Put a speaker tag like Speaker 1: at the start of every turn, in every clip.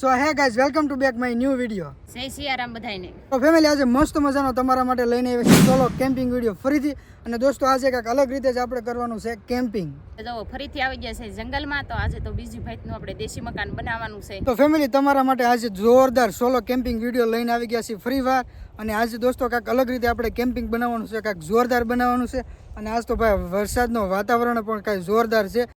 Speaker 1: So hey guys welcome to back my new video
Speaker 2: Jai Siyaram બધાને
Speaker 1: તો family આજે મસ્ત મજાનો તમારા માટે લઈને આવ્યા છે સોલો કેમ્પિંગ વીડિયો ફરીથી. અને દોસ્તો આજે કંઈક અલગ રીતે જ આપણે કરવાનું છે કેમ્પિંગ
Speaker 2: તો ફરીથી આવી ગયા છે જંગલમાં તો આજે તો બીજી ભાઈનું આપણે દેશી મકાન બનાવવાનું છે.
Speaker 1: તો ફેમિલી તમારા માટે આજે જોરદાર સોલો કેમ્પિંગ વીડિયો લઈને આવી ગયા છે ફ્રી વાર અને આજે દોસ્તો કાંઈક અલગ રીતે આપણે કેમ્પિંગ બનાવવાનું છે કાંઈક જોરદાર બનાવવાનું છે. અને આજ તો ભાઈ વરસાદનો વાતાવરણ પણ કાંઈ જોરદાર છે.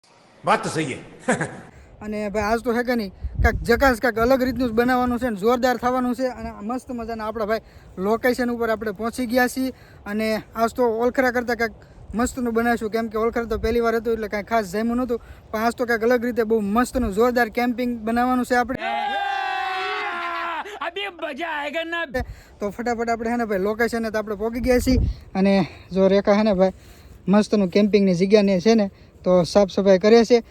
Speaker 3: વાત સહી
Speaker 1: અને ભાઈ આજ તો હે કે નહીં કાંઈક જકાશ કાંઈક અલગ રીતનું જ બનાવવાનું છે અને જોરદાર થવાનું છે અને મસ્ત મજાના આપણા ભાઈ લોકેશન ઉપર આપણે પહોંચી ગયા છીએ અને આજ તો ઓલખરા કરતાં કાંઈક મસ્તનું બનાવીશું. કેમ કે ઓલખરા તો પહેલી વાર હતું એટલે કાંઈ ખાસ જમ્યું નહોતું પણ આજ તો કાંઈક અલગ રીતે બહુ મસ્તનું જોરદાર કેમ્પિંગ બનાવવાનું છે આપણે. તો ફટાફટ આપણે હે ને ભાઈ લોકેશન તો આપણે પહોંચી ગયા છીએ અને જો રેખા હે ને ભાઈ મસ્તનું કેમ્પિંગની જગ્યાને છે ને તો સાફ સફાઈ કરે છે.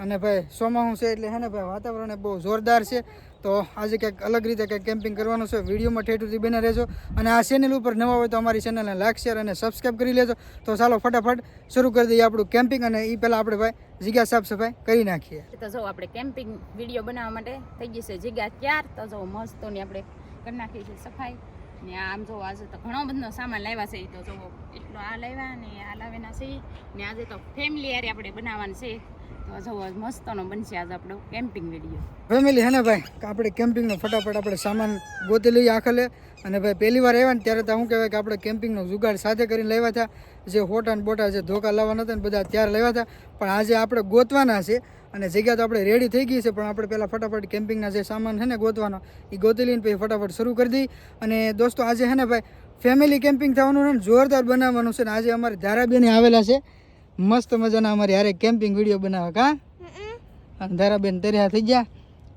Speaker 1: અને ભાઈ સોમાહું છે એટલે હે ને ભાઈ વાતાવરણ બહુ જોરદાર છે. તો આજે કંઈક અલગ રીતે કંઈક કેમ્પિંગ કરવાનું છે. વિડીયોમાં ઠેઠ સુધી બને રહેજો. અને આ ચેનલ ઉપર નવા હોય તો અમારી ચેનલને લાઈક શેર અને સબસ્ક્રાઈબ કરી લેજો. તો ચાલો ફટાફટ શરૂ કરી દઈએ આપણું કેમ્પિંગ અને એ પહેલાં આપણે ભાઈ જગ્યા સાફ સફાઈ કરી નાખીએ.
Speaker 2: તો જો આપણે કેમ્પિંગ વીડિયો બનાવવા માટે થઈ ગઈ છે જગ્યા ત્યાર. તો જો મસ્તોની આપણે કરી નાખી છે સફાઈ. ને આમ જો આજે તો ઘણો બધો સામાન લાવ્યા છે. તો જો એટલો આ લાવ્યા ને આ લાવેના છે. ને આજે તો ફેમિલી યારે આપણે બનાવવાનું છે.
Speaker 1: ફેમિલી હે ને ભાઈ? આપણે કેમ્પિંગનો ફટાફટ આપણે સામાન ગોતી લઈએ આખલે. અને ભાઈ, પહેલી વાર આવ્યા ને ત્યારે તો શું કહેવાય કે આપણે કેમ્પિંગનો જુગાડ સાથે કરીને લેવા હતા. જે હોટા ને બોટા જે ધોકા લાવવાના હતા ને બધા ત્યારે લેવા હતા. પણ આજે આપણે ગોતવાના છે. અને જગ્યા તો આપણે રેડી થઈ ગઈ છે, પણ આપણે પહેલાં ફટાફટ કેમ્પિંગના જે સામાન છે ને ગોતવાનો એ ગોતી લઈને પછી ફટાફટ શરૂ કરી દઈ અને દોસ્તો, આજે છે ને ભાઈ ફેમિલી કેમ્પિંગ થવાનું છે ને જોરદાર બનાવવાનું છે ને આજે અમારી ધારાબેન આવેલા છે. મસ્ત મજાના અમારી હારે કેમ્પિંગ વીડિયો બનાવે કા? અંધારાબેન તર્યા થઈ ગયા.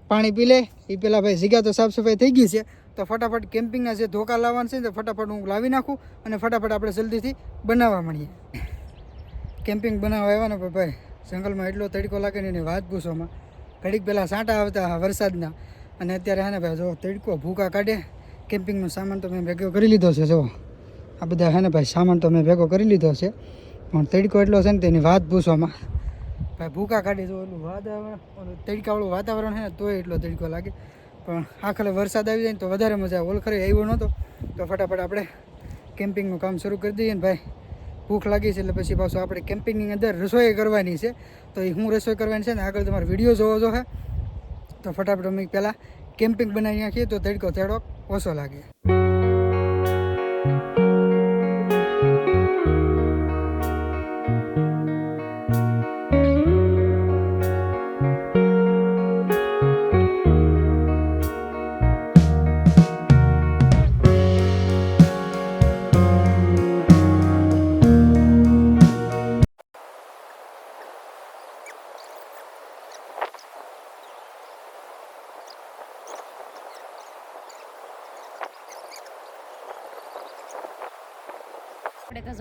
Speaker 1: પાણી પી લે. એ પેલા ભાઈ જગ્યા તો સાફ સફાઈ થઈ ગઈ છે. તો ફટાફટ કેમ્પિંગના જે ધોકા લાવવાના છે ને તો ફટાફટ હું લાવી નાખું અને ફટાફટ આપણે જલ્દીથી બનાવવા મળીએ કેમ્પિંગ બનાવવા આવ્યા ને ભાઈ જંગલમાં એટલો તડકો લાગે ને એની વાત પૂછોમાં ઘડીક પહેલાં સાંટા આવતા વરસાદના. અને અત્યારે હે ને ભાઈ જો તડકો ભૂકા કાઢે. કેમ્પિંગનો સામાન તો મેં ભેગો કરી લીધો છે જો. આ બધા હે ને ભાઈ સામાન તો મેં ભેગો કરી લીધો છે. પણ તડકો એટલો છે ને તેની વાત પૂછવામાં. ભાઈ ભૂકા કાઢી જો એટલું વાતાવરણ તડકાવાળું વાતાવરણ છે ને તોય એટલો તડકો લાગે. પણ આખરે વરસાદ આવી જાય ને તો વધારે મજા આવે. ઓલખરે આવ્યો નહોતો, તો ફટાફટ આપણે કેમ્પિંગનું કામ શરૂ કરી દઈએ ને ભાઈ. ભૂખ લાગી છે એટલે પછી પાછું આપણે કેમ્પિંગની અંદર રસોઈ કરવાની છે. તો એ હું રસોઈ કરવાની છે ને આગળ તમારે વીડિયો જોવો જો હે. તો ફટાફટ અમે પહેલાં કેમ્પિંગ બનાવી નાખીએ, તો તડકો તેડો ઓછો લાગે.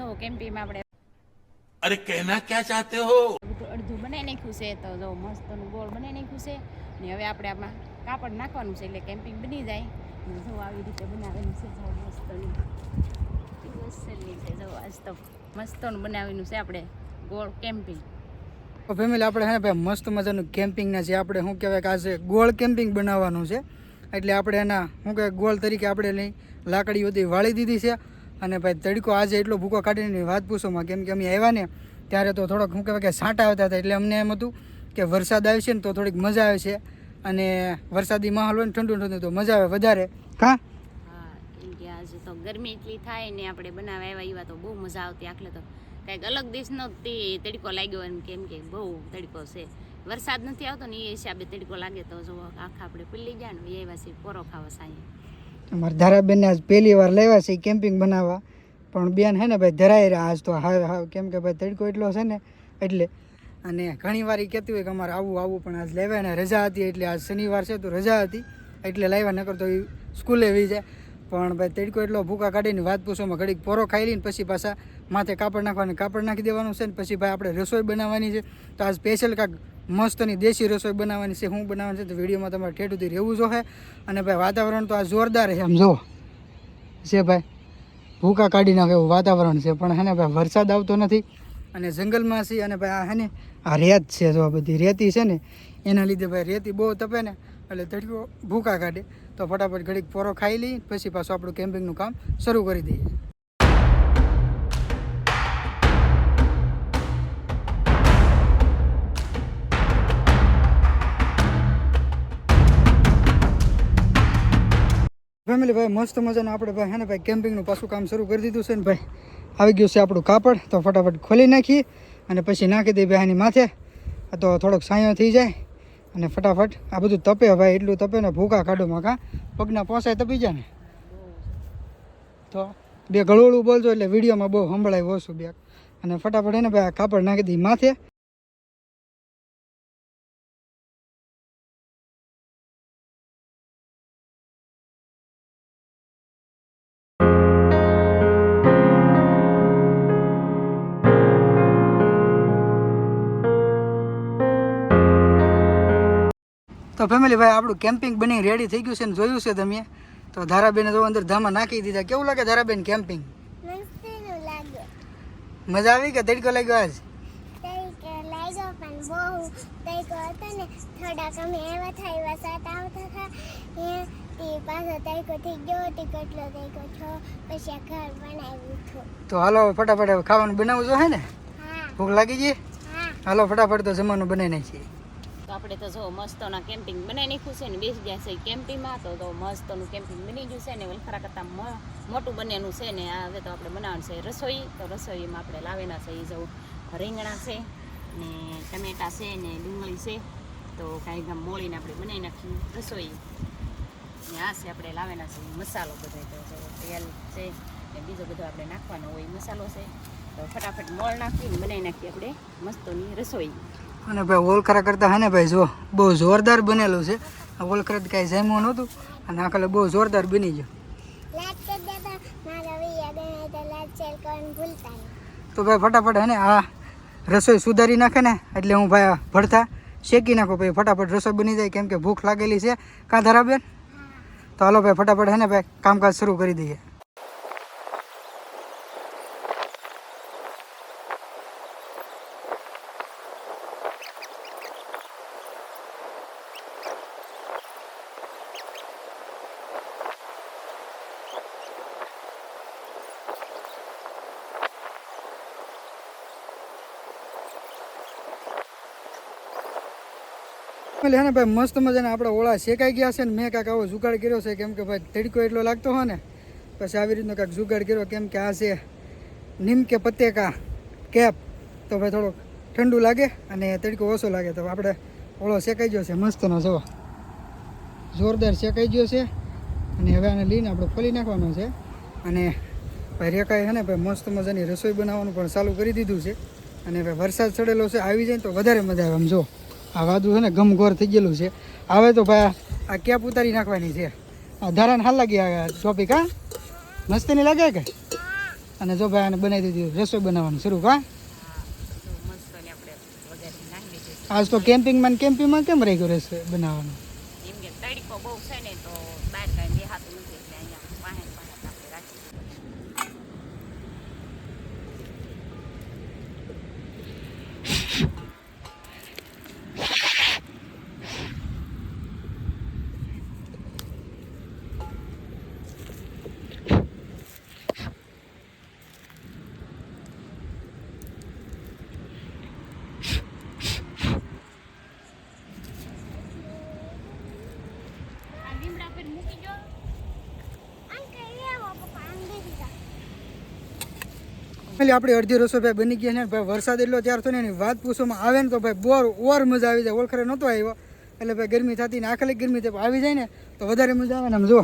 Speaker 2: જો કેમ્પીમાં આપણે
Speaker 3: અરે કહેના ક્યાં ચાહતે
Speaker 2: હો? અડધું બનાવી નાખ્યું છે તો જો મસ્તનું ગોળ બનાવી નાખ્યું છે. ને હવે આપણે આમાં કાપડ નાખવાનું છે એટલે કેમ્પિંગ બની જાય. જો આવી રીતે બનાવેલું છે જો આજ તો મસ્તનું બનાવેલું છે આપણે ગોળ કેમ્પિંગ
Speaker 1: ફેમિલી આપણે હે ભાઈ મસ્ત મજાનું કેમ્પિંગના છે. આપણે શું કહેવાય કે ગોળ કેમ્પિંગ બનાવવાનું છે. એટલે આપણે એના શું કહેવાય ગોળ તરીકે આપણે લાકડીઓ હતી વાળી દીધી છે. અને ભાઈ તડકો આજે એટલો ભૂકો કાઢીને વાત પૂછોમાં કેમ કે અમે આવ્યા ને, ત્યારે તો થોડોક, શું કહેવાય કે સાંટા આવતા હતા, એટલે અમને એમ હતું કે વરસાદ આવશે ને તો થોડીક મજા આવે છે. અને વરસાદી માહોલ હોય ને ઠંડુ ઠંડુ, તો મજા આવે વધારે.
Speaker 2: હા આજે તો ગરમી એટલી થાય ને આપણે બનાવવા આવ્યા એવા તો બહુ મજા આવતી આખલે તો. કંઈક અલગ દેશનો તે તડકો લાગ્યો એમ, કેમ કે બહુ તડકો છે. વરસાદ નથી આવતો ને એ હિસાબે તડકો લાગે તો જો આખા આપણે પીલી જાય ને એ વાસી પોરો ખાવા સાંજે
Speaker 1: અમારા ધારાબેનને આજ પહેલી વાર લેવા છે કેમ્પિંગ બનાવવા. પણ બેન હે ને ભાઈ ધરાઈ રહ્યા આજ તો હા હા કેમ કે ભાઈ તડકો એટલો છે ને એટલે અને ઘણી વાર એ કહેતી હોય કે અમારે આવું આવું પણ આજ લેવાય ને રજા હતી એટલે આજ શનિવાર છે તો રજા હતી. એટલે લાવ્યા નકર તો એ સ્કૂલે વી જાય. પણ ભાઈ તડકો એટલો ભૂકા કાઢીને વાત પૂછોમાં ઘડીક પોરો ખાઈ લઈને પછી પાછા માથે કાપડ નાખવાનું, કાપડ નાખી દેવાનું છે ને પછી ભાઈ આપણે રસોઈ બનાવવાની છે. તો આ સ્પેશિયલ કાંક મસ્તની દેશી રસોઈ બનાવવાની છે શું બનાવવાની છે, તો વિડીયોમાં તમારે ઠેઠ સુધી રહેવું જોઈએ અને ભાઈ, વાતાવરણ તો આ જોરદાર છે, આમ જો. છે ભાઈ, ભૂકા કાઢી નાખે એવું વાતાવરણ છે, પણ હે ને ભાઈ, વરસાદ આવતો નથી. અને જંગલમાં છે અને ભાઈ, આ હે ને, આ રેત છે જો આ બધી રેતી છે ને, એના લીધે ભાઈ, રેતી બહુ તપે ને, એટલે તડકો ભૂકા કાઢે. તો ફટાફટ ઘડીક પોરો ખાઈ લઈ, પછી પાછું આપણું કેમ્પિંગનું કામ શરૂ કરી દઈએ. ફેમિલી ભાઈ, મસ્ત મજાનું આપણે ભાઈ હે ને ભાઈ કેમ્પિંગનું પાછું કામ શરૂ કરી દીધું છે ને ભાઈ. આવી ગયું છે આપણું કાપડ, તો ફટાફટ ખોલી નાખીએ અને પછી નાખી દઈએ ભાઈ આની માથે. તો થોડોક સાયો થઈ જાય અને ફટાફટ આ બધું તપે ભાઈ, એટલું તપે ને ભૂકા કાઢો માં કાં પગના પોસાય તપી જાય ને. તો બે ગળોળું બોલજો એટલે વિડીયોમાં બહુ સંભળાય ઓછું બે. અને ફટાફટ એને ભાઈ કાપડ નાખી દઈએ માથે. તો ફેમિલી ભાઈ આપણું કેમ્પિંગ બની રેડી થઈ ગયું છે ને જોયું છે તમે? તો ધારાબેને જો અંદર ધામા નાખી દીધા. કેવું લાગે ધારાબેન કેમ્પિંગ મજા આવી કે તડકો લાગ્યો આજ?
Speaker 4: તે
Speaker 1: હાલો ફટાફટ ખાવાનું બનાવવું જો હે ને? ભૂખ લાગી ગઈ? હાલો ફટાફટ તો જમવાનું બનાવી નાખીએ.
Speaker 2: તો આપણે તો જો મસ્તોના કેમ્પિંગ બનાવી નાખ્યું છે ને બેસી ગયા છે કેમ્પિંગમાં તો તો મસ્તનું કેમ્પિંગ બની ગયું છે ને વલખરા કરતાં મોટું બનેલું છે ને હવે તો આપણે બનાવવાનું છે રસોઈ. તો રસોઈમાં આપણે લાવેલા છે એ જવું રીંગણા છે ને ટમેટા છે ને ડુંગળી છે. તો કાંઈ ગામ મોળીને આપણે બનાવી નાખ્યું રસોઈ. ને આ છે આપણે લાવેલા છે મસાલો બધો. તો તેલ છે ને બીજો બધો આપણે નાખવાનો હોય મસાલો છે. તો ફટાફટ મોળ નાખીને બનાવી નાખીએ આપણે મસ્તોની રસોઈ.
Speaker 1: અને ભાઈ ઓલખરા કરતા હે ને ભાઈ જો બહુ જોરદાર બનેલું છે. આ તો કાંઈ જમ્યું નહોતું. અને આ કાલે બહુ જોરદાર બની ગયું.
Speaker 4: તો
Speaker 1: ભાઈ ફટાફટ હે ને આ રસોઈ સુધારી નાખે ને એટલે હું ભાઈ આ ભરતા શેકી નાખું ભાઈ ફટાફટ રસોઈ બની જાય કેમ કે ભૂખ લાગેલી છે. કાં ધરાબેન? તો હાલો ભાઈ ફટાફટ હે ને ભાઈ કામકાજ શરૂ કરી દઈએ. એટલે હે ને ભાઈ મસ્ત મજાના આપણે ઓળા શેકાઈ ગયા છે ને મેં કાંઈક આવો જુગાડ કર્યો છે કેમ કે ભાઈ તડકો એટલો લાગતો હોય ને, પછી આવી રીતનો કાંઈક જુગાડ કર્યો કેમ કે આ છે નીમ કે પત્તેકા કેપ. તો ભાઈ થોડોક ઠંડુ લાગે અને તડકો ઓછો લાગે. તો આપણે ઓળો શેકાઈ ગયો છે, મસ્તનો જો જોરદાર શેકાઈ ગયો છે. અને હવે આને લઈને આપણે ખોલી નાખવાનો છે. અને ભાઈ રેકાએ છે ને ભાઈ મસ્ત મજાની રસોઈ બનાવવાનું પણ ચાલુ કરી દીધું છે. અને ભાઈ વરસાદ ચડેલો છે, આવી જાય તો વધારે મજા આવે, આમ જો આ વાદળું છે ને ગમઘોર થઈ ગયેલું છે. હવે તો ભાઈ આ કેપ ઉતારી નાખવાની છે. આ ધારાને હાલ લાગી આ ટોપિક હા? મસ્તી નહીં લાગે કે? અને જો ભાઈ આને બનાવી દીધી રસોઈ બનાવવાનું શરૂ કા આજ તો કેમ્પિંગમાં કેમ્પિંગમાં કેમ રહી ગયો રસોઈ બનાવવાનું
Speaker 2: એમ કે તડકો બહુ છે ને તો બહાર કાંઈ દેખાતું નથી એટલે અહીંયા પાસે ને પાસે આપણે રાખી આ લીમડા પર મૂકી જો
Speaker 4: આમ કરી લેવો પપ્પા આમ બેસી જા
Speaker 1: એટલે આપણી અડધી રસોઈ ભાઈ બની ગયા છે ને ભાઈ વરસાદ એટલો ત્યાર થયો ને એની વાત પૂછવામાં આવે ને તો ભાઈ બોર ઓર મજા આવી જાય. ઓળખરે નહોતો આવ્યો. એટલે ભાઈ ગરમી થતી ને આખલી ગરમી થાય આવી જાય ને તો વધારે મજા આવે ને આમ જો.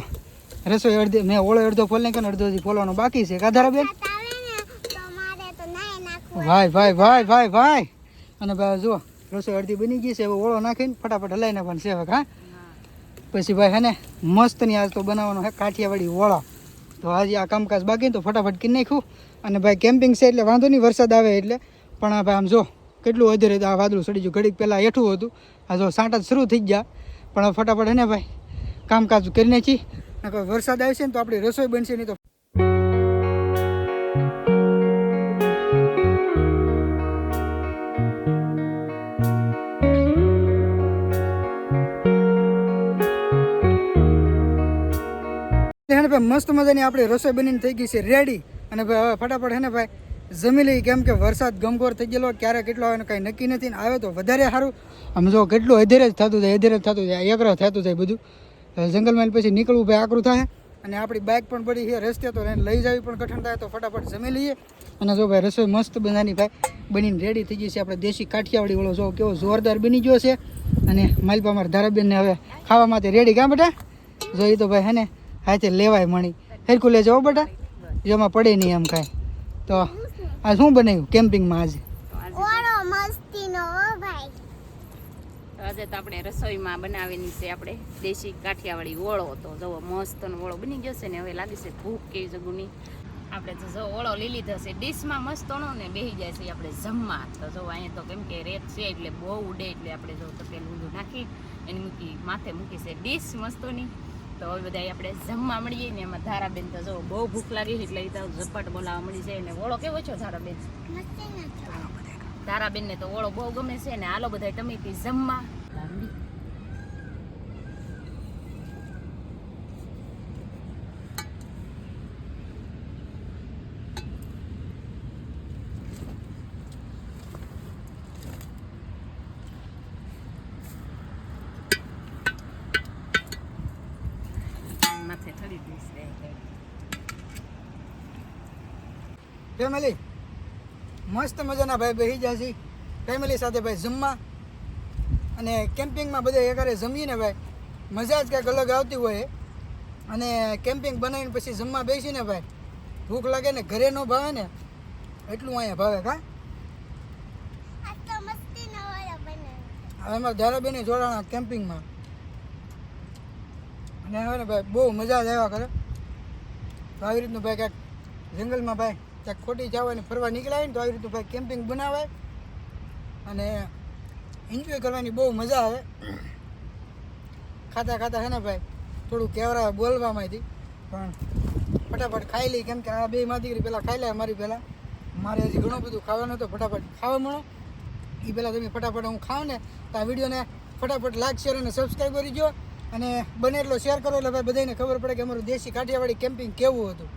Speaker 1: રસોઈ અડધી મેં ઓળો અડધો ફોલ નાખ્યો ને અડધો હજી ફોલવાનો બાકી છે. કાધારા બેન ભાઈ ભાઈ ભાઈ ભાઈ ભાઈ. અને ભાઈ જુઓ રસોઈ અડધી બની ગઈ છે. હવે ઓળો નાખીને ફટાફટ હલાઈ પણ છે હવે હા. પછી ભાઈ હે ને મસ્તની આજ તો બનાવવાનો હે કાઠિયાવાડી ઓળા. તો આજે આ કામકાજ બાકી તો ફટાફટ કરી નાખ્યું અને ભાઈ કેમ્પિંગ છે એટલે વાંધો નહીં, વરસાદ આવે એટલે. પણ ભાઈ આમ જો, કેટલું અધેરે આ વાદળું સડી ગયું. ઘડીક પહેલાં હેઠું હતું. આ જો સાંટા શરૂ થઈ ગયા. પણ ફટાફટ હે ને ભાઈ, કામકાજ કરી નાખી. વરસાદ આવશે ને તો આપણી રસોઈ બનશે નહીં તો ભાઈ, મસ્ત મજાની આપણી રસોઈ બનીને થઈ ગઈ છે રેડી અને ભાઈ, હવે ફટાફટ હે ને ભાઈ, જમી લઈ કેમ કે વરસાદ ગમગોર થઈ ગયેલો, ક્યારે કેટલો આવે કાંઈ નક્કી નથી ને આવે તો વધારે સારું. આમ જો કેટલું અધેરે જ થતું જાય, અધેરે જ થતું જાય, એકરો થતું જાય બધું. જંગલમાં પછી નીકળવું ભાઈ, આકરું થાય. અને આપણી બાઇક પણ પડી છે, રસ્તે તો એને લઈ જવી પણ કઠણ થાય, તો ફટાફટ જમી લઈએ. અને જો ભાઈ, રસોઈ મસ્ત બધાની ભાઈ, બનીને રેડી થઈ ગઈ છે આપણે દેશી કાઠિયાવાડી વાળો. જો કેવો જોરદાર બની ગયો છે. અને માલપા મારા ધારાબેનને હવે ખાવા માટે રેડી કાં બેટા? જો એ તો ભાઈ, હે ને હાથે લેવાય મણી હેરકું લેજો બેટા. જેમાં પડે નહીં એમ કાંઈ. તો આ શું બનાવ્યું કેમ્પિંગમાં આજે?
Speaker 2: આજે
Speaker 4: ઓળો મસ્તીનો હો ભાઈ.
Speaker 2: તો આજે તો આપણે રસોઈમાં બનાવેલી છે આપણે દેશી કાઠિયાવાડી ઓળો તો જવો મસ્તનો ઓળો બની ગયો છે ને હવે લાગે છે ભૂખ કેવી જગુની આપણે તો જો ઓળો લઈ લીધો છે. ડીશમાં મસ્તનો ને બેસી જાય છે આપણે જમવા. તો જો અહીંયા તો કેમ કે રેત છે એટલે બહુ ઉડે એટલે આપણે જો તો પેલું ઊંધું નાખી એની મૂકી માથે મૂકી છે. ડીશ મસ્તોની. તો હવે બધા આપણે જમવા મળીએ ને એમાં ધારાબેન તો જો બહુ ભૂખ લાગી એટલે એ તો ઝપટ બોલાવવા મળી જાય ને ઓળો કેવો છો ધારાબેન? ધારાબેન ને તો ઓળો બહુ ગમે છે ને હાલો બધા તમે જમવા માથે થોડી ડીશ રહે
Speaker 1: ફેમિલી, મસ્ત મજાના ભાઈ બેસી છે ફેમિલી સાથે ભાઈ જમવા. અને કેમ્પિંગમાં બધા એકારે જમીને ભાઈ. મજા જ કંઈક અલગ આવતી હોય. અને કેમ્પિંગ બનાવીને પછી જમવા બેસીને ભાઈ. ભૂખ લાગે ને ઘરે ન ભાવે ને, એટલું અહીંયા ભાવે કા? હવે અમારા ધારાબેન જોડાણા કેમ્પિંગમાં. અને હવે ભાઈ બહુ મજા જ આવ્યા કરે. તો આવી રીતનું ભાઈ ક્યાંક જંગલમાં ભાઈ ક્યાંક ખોટી જવાની, ફરવા નીકળાય ને તો આવી રીતનું ભાઈ કેમ્પિંગ બનાવાય અને એન્જોય કરવાની બહુ મજા આવે. ખાતા ખાતા હે ને ભાઈ, થોડું કેવરા બોલવામાંથી પણ ફટાફટ ખાઈ લઈ કેમ કે આ બે માં પહેલાં ખાઈ લે, મારી પહેલાં મારે હજી ઘણું બધું ખાવાનું તો ફટાફટ ખાવા મળો. એ પહેલાં તમે ફટાફટ હું ખાઉં ને, તો આ વિડીયોને ફટાફટ લાઈક શેર અને સબસ્ક્રાઈબ કરી દો અને બને એટલો શેર કરો એટલે ભાઈ બધાને ખબર પડે કે અમારું દેશી કાઠિયાવાડી કેમ્પિંગ કેવું હતું.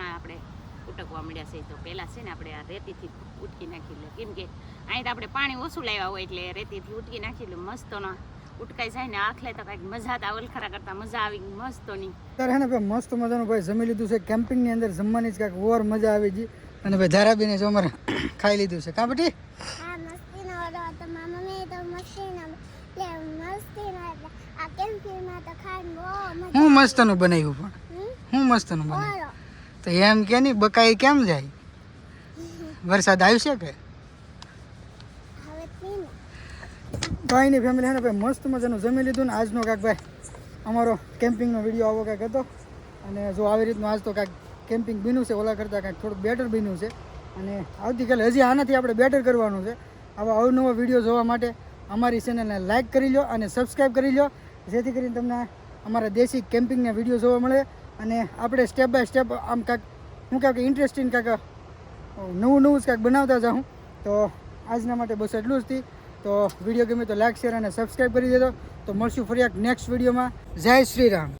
Speaker 2: ગયા આપણે ઉટકવા મળ્યા છે તો પહેલાં છે ને આપણે આ રેતીથી ઉટકી નાખી લે. કેમ કે અહીં તો આપણે પાણી ઓછું લાવ્યા હોય એટલે રેતીથી ઉટકી નાખી એટલે મસ્તનો ઉટકાઈ જાય ને આખલે તો કાંઈક મજા તો વલખરા કરતાં મજા આવી મસ્તોની
Speaker 1: ત્યારે હે ને ભાઈ મસ્ત મજાનું ભાઈ જમી લીધું છે. કેમ્પિંગની અંદર જમવાની જ કાંઈક ઓર મજા આવી ગઈ. અને ભાઈ ધારાબેને જો અમારે ખાઈ લીધું છે. કાં બટી? હું મસ્તનું બનાવ્યું પણ? હું મસ્તનું બનાવ્યું. તો એમ કે નહીં બકાઈ કેમ જાય? વરસાદ આવશે કે? ભાઈ નહીં ફેમિલી હેને ભાઈ મસ્ત મજાનું જમી લીધું ને આજનો કાંઈક ભાઈ અમારો કેમ્પિંગનો વીડિયો આવો કાંઈક હતો. અને જો આવી રીતનું આજ તો કાંઈક કેમ્પિંગ બીનું છે ઓલા કરતાં કાંઈક થોડુંક બેટર બીનું છે. અને આવતીકાલે હજી આનાથી આપણે બેટર કરવાનું છે. આવા અવનવા વીડિયો જોવા માટે અમારી ચેનલને લાઇક કરી લો અને સબસ્ક્રાઈબ કરી લો જેથી કરીને તમને અમારા દેશી કેમ્પિંગના વીડિયો જોવા મળે. અને આપણે સ્ટેપ બાય સ્ટેપ આમ કાંક હું કાંક ઇન્ટરેસ્ટિંગ કાંક નવું નવું જ કાંઈક બનાવતા જાઉં. તો આજના માટે બસ એટલું જ હતી તો વીડિયો ગમે તો લાઈક શેર અને સબસ્ક્રાઈબ કરી દેજો. તો મળશું ફરી એક નેક્સ્ટ વિડીયોમાં જય શ્રી રામ.